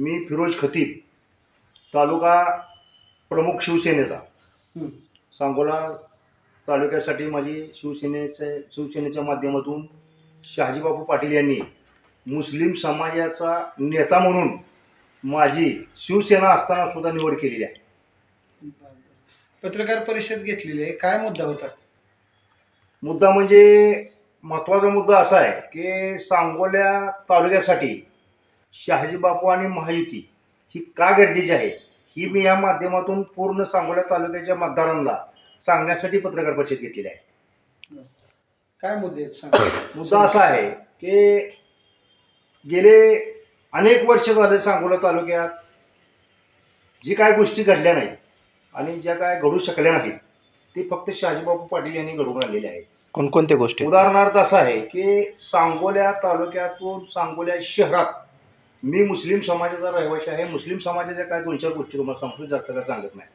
मी फिरोज खतीब तालुका प्रमुख शिवसेनेचा. सांगोला तालुक्यासाठी माझी शिवसेनेचे शिवसेनेच्या माध्यमातून शहाजीबापू पाटील यांनी मुस्लिम समाजाचा नेता म्हणून माझी शिवसेना असताना सुद्धा निवड केलेली आहे. पत्रकार परिषद घेतलेली आहे. काय मुद्दा होता? मुद्दा म्हणजे महत्त्वाचा मुद्दा असा आहे की सांगोल्या तालुक्यासाठी शहाजीबापू आणि महायुती ही का गरजेची आहे? ही मी या माध्यमातून पूर्ण सांगोल्या तालुक्याच्या मतदारांना सांगण्यासाठी पत्रकार परिषद घेतलेली आहे. काय मुद्दे आहेत? सांगा. मुद्दा असा आहे की गेले अनेक वर्ष झाले सांगोला तालुक्यात जी काय गोष्टी घडल्या नाहीत आणि ज्या काय घडू शकल्या नाहीत ते फक्त शहाजीबापू पाटील यांनी घडवून आणलेल्या आहेत. कोणकोणत्या गोष्टी उदाहरणार्थ असं आहे की सांगोल्या तालुक्यातून सांगोल्या शहरात मी मुस्लिम समाजाचा रहिवाशी आहे. मुस्लिम समाजाच्या काय दोन चार गोष्टी तुम्हाला सांगतो जास्त काय सांगत नाही.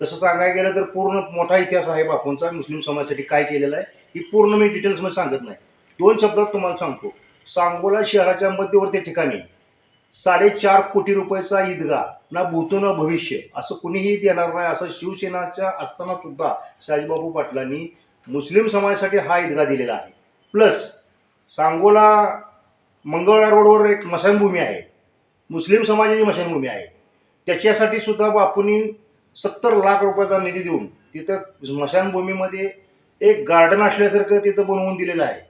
तसं सांगायला गेलं तर पूर्ण मोठा इतिहास आहे बापूंचा मुस्लिम समाजासाठी काय केलेला आहे ही पूर्ण मी डिटेल्समध्ये सांगत नाही. दोन शब्दात तुम्हाला सांगतो. सांगोला शहराच्या मध्यवर्ती ठिकाणी साडेचार कोटी रुपयाचा ईदगा ना भूतो ना भविष्य असं कुणीही देणार नाही. असं शिवसेनाच्या असताना सुद्धा शहाजीबाबू पाटलांनी मुस्लिम समाजासाठी हा ईदगा दिलेला आहे. प्लस सांगोला मंगळवार रोडवर एक मशानभूमी आहे. मुस्लिम समाजाची मशानभूमी आहे. त्याच्यासाठी सुद्धा बापूंनी सत्तर लाख रुपयाचा निधी देऊन तिथं स्मशानभूमीमध्ये एक गार्डन असल्यासारखं तिथं बनवून दिलेलं आहे.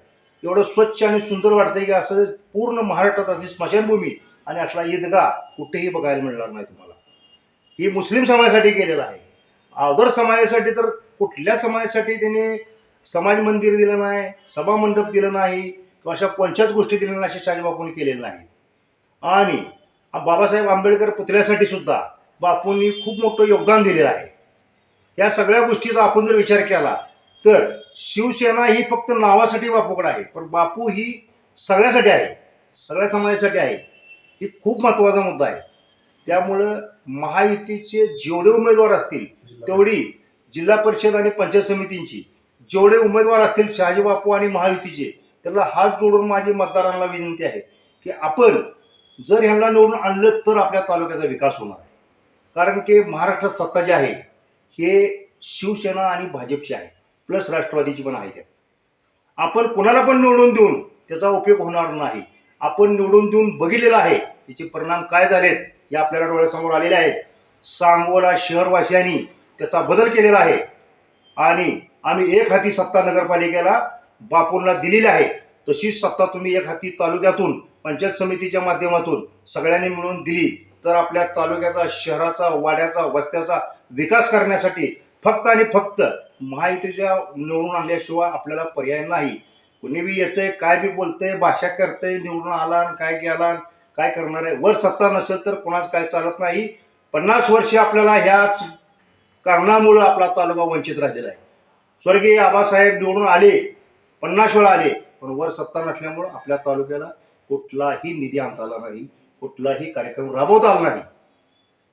एवढं स्वच्छ आणि सुंदर वाटतंय की असं पूर्ण महाराष्ट्रात असली स्मशानभूमी आणि असला ईदगा कुठेही बघायला मिळणार नाही तुम्हाला. ही मुस्लिम समाजासाठी केलेलं आहे. अदर समाजासाठी तर कुठल्या समाजासाठी त्याने समाज मंदिर दिलं नाही सभा मंडप दिलं नाही किंवा अशा कोणत्याच गोष्टी दिल्या नाही अशा शाजीबापूंनी केलेलं नाही. आणि बाबासाहेब आंबेडकर पुतळ्यासाठी सुद्धा बापूंनी खूप मोठं योगदान दिलेलं आहे. या सगळ्या गोष्टीचा आपण जर विचार केला तर शिवसेना ही फक्त नावासाठी बापूकडे आहे पण बापू ही सगळ्यासाठी आहे सगळ्या समाजासाठी आहे ही खूप महत्त्वाचा मुद्दा आहे. त्यामुळं महायुतीचे जेवढे उमेदवार असतील तेवढी जिल्हा परिषद आणि पंचायत समितींची जेवढे उमेदवार असतील शहाजी बापू आणि महायुतीचे त्यांना हात जोडून माझी मतदारांना विनंती आहे की आपण जर ह्यांना निवडून आणलं तर आपल्या तालुक्याचा विकास होणार आहे. कारण की महाराष्ट्रात सत्ता जी आहे हे शिवसेना आणि भाजपची आहे प्लस राष्ट्रवादीची पण आहे. त्या आपण कोणाला पण निवडून देऊन त्याचा उपयोग होणार नाही. आपण निवडून देऊन बघितलेला आहे त्याचे परिणाम काय झालेत हे आपल्याला डोळ्यासमोर आलेले आहेत. सांगोला शहरवासियांनी त्याचा बदल केलेला आहे. आणि आम्ही एक हाती सत्ता नगरपालिकेला बापूंना दिलेली आहे. तशीच सत्ता तुम्ही एक हाती तालुक्यातून पंचायत समितीच्या माध्यमातून सगळ्यांनी मिळून दिली. तर आपल्या तालुक्याचा शहराचा वाड्याचा वस्त्याचा विकास करण्यासाठी फक्त आणि फक्त महायुतीच्या निवडून आणल्याशिवाय आपल्याला पर्याय नाही. कुणी बी येतंय काय बी बोलतंय भाषा करतंय निवडून आला आणि काय गेला आणि काय करणार आहे? वर सत्ता नसेल तर कोणाच काय चालत नाही. पन्नास वर्षे आपल्याला ह्याच कारणामुळं आपला तालुका वंचित राहिलेला आहे. स्वर्गीय आबासाहेब निवडून आले. पन्नास वेळा आले. पण वर सत्ता नसल्यामुळं आपल्या तालुक्याला कुठलाही निधी आणता आला नाही. कुठलाही कार्यक्रम राबवता आला नाही.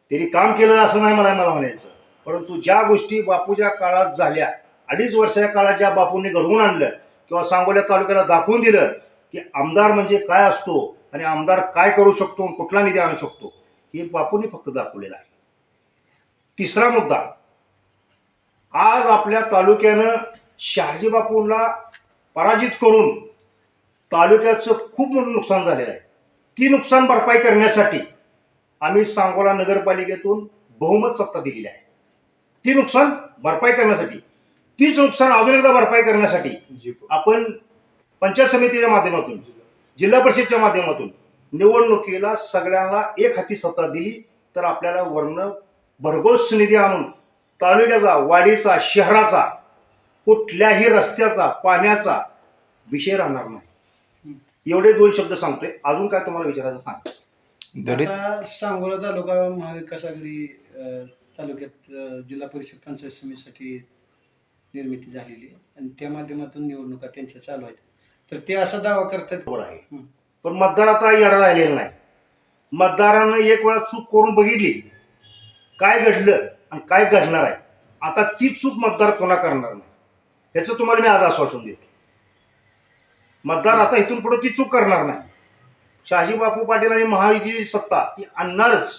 त्यांनी काम केलं असं नाही मला मला म्हणायचं. परंतु ज्या गोष्टी बापूच्या काळात झाल्या अडीच वर्षाच्या काळात ज्या बापूंनी घडवून आणलं किंवा सांगोल्या तालुक्याला दाखवून दिलं की आमदार म्हणजे काय असतो आणि आमदार काय करू शकतो आणि कुठला निधी आणू शकतो हे बापूंनी फक्त दाखवलेलं आहे. तिसरा मुद्दा. आज आपल्या तालुक्यानं शहाजी बापूंना पराजित करून तालुक्याचं खूप मोठं नुकसान झालेलं आहे. ती नुकसान भरपाई करण्यासाठी आम्ही सांगोला नगरपालिकेतून बहुमत सत्ता दिलेली आहे. ती नुकसान भरपाई करण्यासाठी तीच नुकसान अजून एकदा भरपाई करण्यासाठी आपण पंचायत समितीच्या माध्यमातून जिल्हा परिषदच्या माध्यमातून निवडणुकीला सगळ्यांना एक हाती सत्ता दिली तर आपल्याला वर्ण भरघोस निधी आणून तालुक्याचा वाडीचा शहराचा कुठल्याही रस्त्याचा पाण्याचा विषय राहणार नाही. एवढे दोन शब्द सांगतोय. अजून काय तुम्हाला विचारायचं सांग. दलित आता सांगोला तालुका महाविकास आघाडी अ, तालुक्यात अ, जिल्हा परिषद पंचायत समितीसाठी निर्मिती झालेली आहे. आणि त्या माध्यमातून निवडणुका त्यांच्या चालू आहेत. तर ते असा दावा करतात बरोबर आहे. हं. पण मतदार आता येणार राहिलेला नाही. मतदारानं एक वेळा चूक करून बघितली. काय घडलं आणि काय घडणार आहे? आता ती चूक मतदार पुन्हा करणार नाही? ह्याचं तुम्हाला मी आज आश्वासन देतो. मतदार आता इथून पुढे ती चूक करणार नाही. शहाजी बापू पाटील आणि महायुतीची सत्ता ही आणणारच.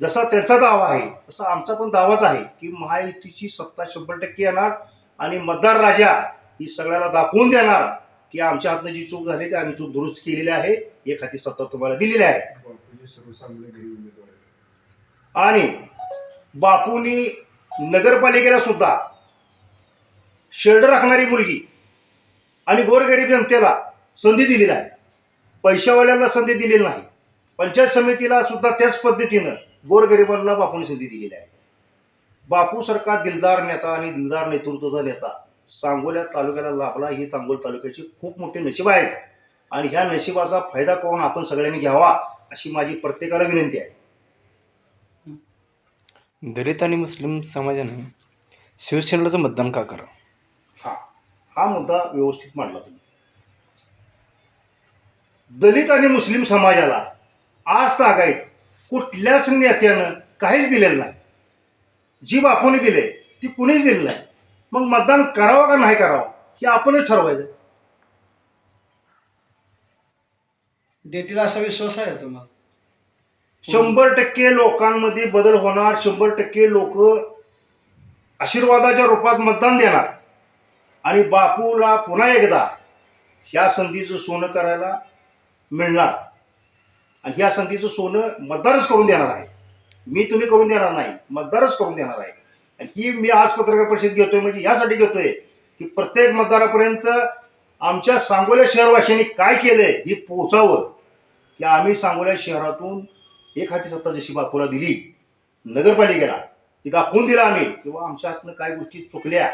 जसा त्यांचा दावा आहे तसा आमचा पण दावाच आहे की महायुतीची सत्ता शंभर टक्के येणार आणि मतदार राजा ही सगळ्याला दाखवून देणार की आमच्या हातनं जी चूक झाली ती आम्ही चूक दुरुस्त केलेली आहे. एक हाती सत्ता तुम्हाला दिलेली आहे. आणि बापूंनी नगरपालिकेला सुद्धा शेड राखणारी मुलगी आणि गोरगरीब जनतेला संधी दिलेली आहे पैशावाल्याला संधी दिलेली नाही. पंचायत समितीला सुद्धा त्याच पद्धतीनं गोरगरिबांना बापूंनी संधी दिलेली आहे. बापूसारखा दिलदार नेता आणि दिलदार नेतृत्वाचा नेता सांगोल्या तालुक्याला लाभला ही सांगोल तालुक्याची खूप मोठी नशीब आहे. आणि ह्या नशिबाचा फायदा करून आपण सगळ्यांनी घ्यावा अशी माझी प्रत्येकाला विनंती आहे. दलित आणि मुस्लिम समाजाने शिवसेनेलाचं मतदान का करा हा मुद्दा व्यवस्थित मांडला तुम्ही. दलित आणि मुस्लिम समाजाला आज तागायत कुठल्याच नेत्यानं काहीच दिलेलं नाही. जी बापूने दिले ती कुणीच दिलेलं नाही. मग मतदान करावं का नाही करावं हे आपणच ठरवायचं. देतील असा विश्वास आहे तुम्हाला? शंभर टक्के लोकांमध्ये बदल होणार शंभर टक्के लोक आशीर्वादाच्या रूपात मतदान देणार. आणि बापूला पुन्हा एकदा ह्या संधीचं सोनं करायला मिळणार. आणि ह्या संधीचं सोनं मतदारच करून देणार आहे. मी तुम्ही करून देणार नाही मतदारच करून देणार आहे. आणि ही मी आज पत्रकार परिषद घेतोय म्हणजे यासाठी घेतोय की प्रत्येक मतदारापर्यंत आमच्या सांगोल्या शहरवासियांनी काय केलंय हे पोचावं. की आम्ही सांगोल्या शहरातून एक हाती सत्ता जशी बापूला दिली नगरपालिकेला ती दाखवून दिला आम्ही किंवा आमच्या हातनं काय गोष्टी चुकल्या